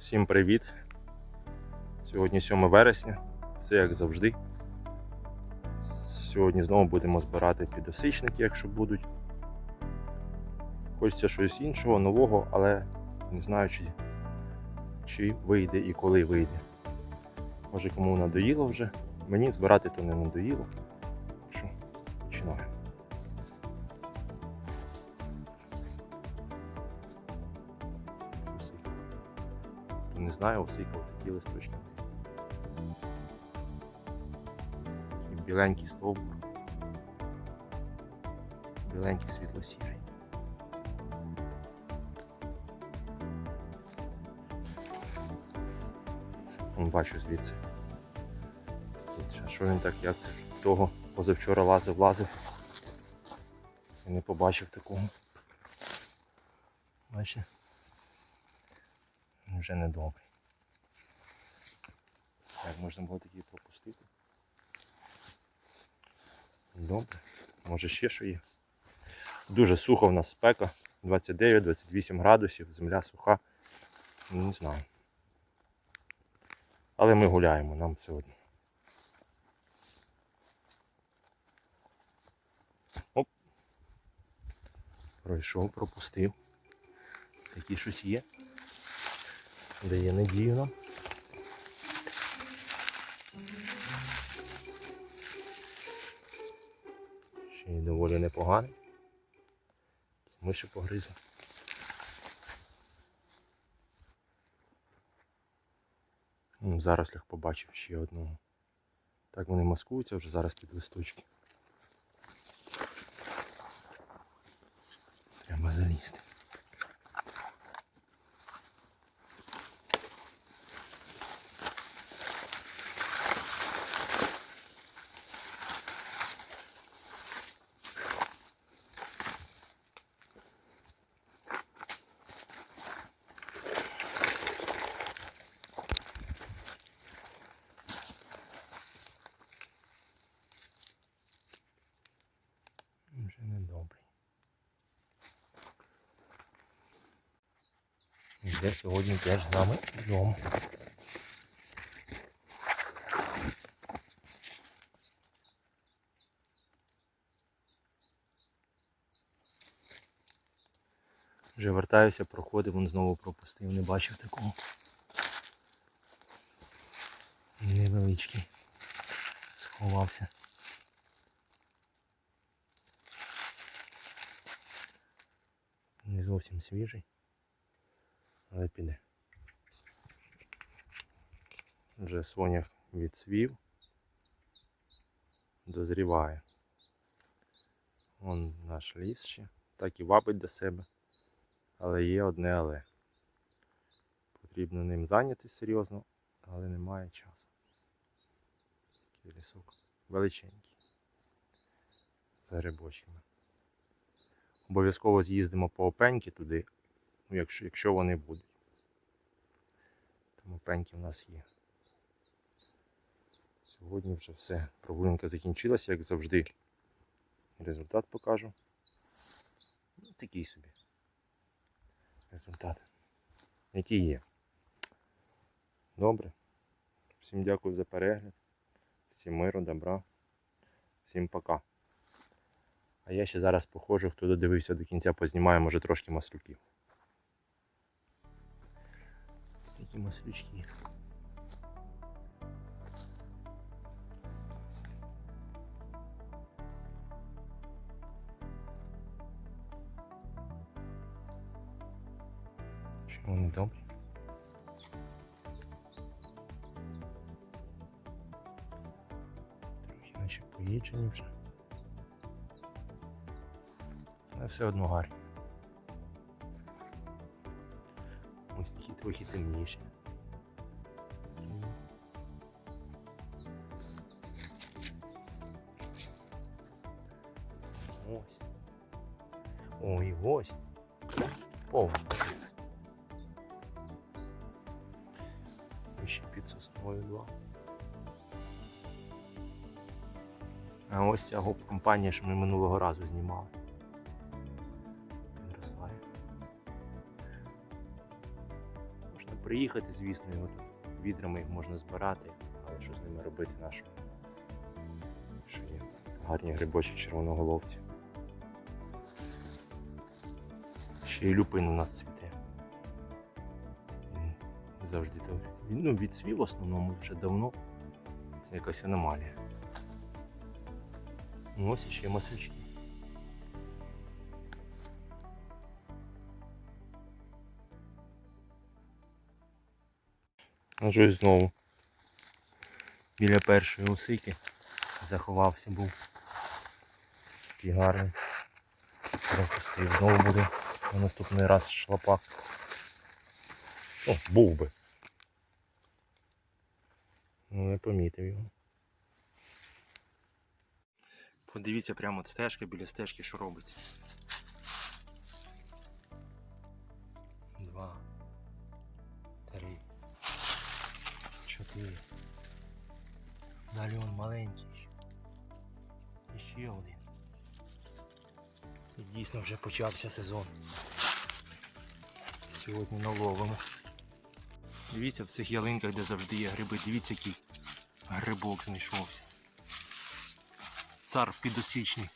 Всім привіт! Сьогодні 7 вересня, все як завжди. Сьогодні знову будемо збирати підосичники, якщо будуть. Хочеться щось іншого, нового, але не знаю, чи, чи вийде і коли вийде. Може кому надоїло вже. Мені збирати то не надоїло. Не знає, осика такі листочки. Такий біленький стовбур. Біленький світло-сірий. Бачу звідси. Що він так як того позавчора лазив, лазив. І не побачив такого. Бачите? Вже не добрий. Як можна було такі пропустити? Добре. Може ще що є. Дуже сухо в нас спека. 29-28 градусів, земля суха. Ну, Не знаю. Але ми гуляємо нам сьогодні. Оп. Пройшов, пропустив. Такі щось є. Дає надію нам. Ще й доволі непоганий. Миші погризли. Ну, В зарослях побачив ще одного. Так вони маскуються вже зараз під листочки. Треба залізти. Вже недобрий. Йде сьогодні теж з нами додому. Вже вертаюся, проходив, він знову пропустив, не бачив такого. Невеличкий. Сховався. Зовсім свіжий, але піде. Вже сонях відсвів, дозріває. Вон наш ліс ще, так і вабить до себе, але є одне але. Потрібно ним зайнятися серйозно, але немає часу. Такий лісок величенький. За грибочками. Обов'язково з'їздимо по опеньки туди, ну, якщо, якщо вони будуть. Там опеньки в нас є. Сьогодні вже все. Прогулянка закінчилася, як завжди. Результат покажу. Ну, такий собі. Результат. Який є. Добре. Всім дякую за перегляд. Всім миру, добра. Всім пока. А я ще зараз походжу, хто додивився до кінця, познімаю, може трошки маслюків. Ось такі маслючки. Чи вони добрі? Трохи наче поїджені вже. Але все одно гарні. Ось такі трохи темніші. Ось. Ой, ось. І Ще під сосною два. А ось ця гоп-компанія, що ми минулого разу знімали. Приїхати, звісно, його тут відрами їх можна збирати, але що з ними робити нашого? Що є гарні грибочки червоноголовці. Ще й люпин у нас цвіте. Завжди то він ну, відцвів в основному вже давно. Це якась аномалія. Ну, ось іще маслючки. Ну щось знову. Біля першої осики заховався був. Такий гарний. Пропустив. Знову буде на наступний раз шлапак. О, був би. Ну, не помітив його. Подивіться прямо от стежка біля стежки, що робиться. Чотири. Далі он маленький. І ще один. І дійсно вже почався сезон. Сьогодні наловимо. Дивіться в цих ялинках, де завжди є гриби, дивіться, який грибок знайшовся. Цар підосічний.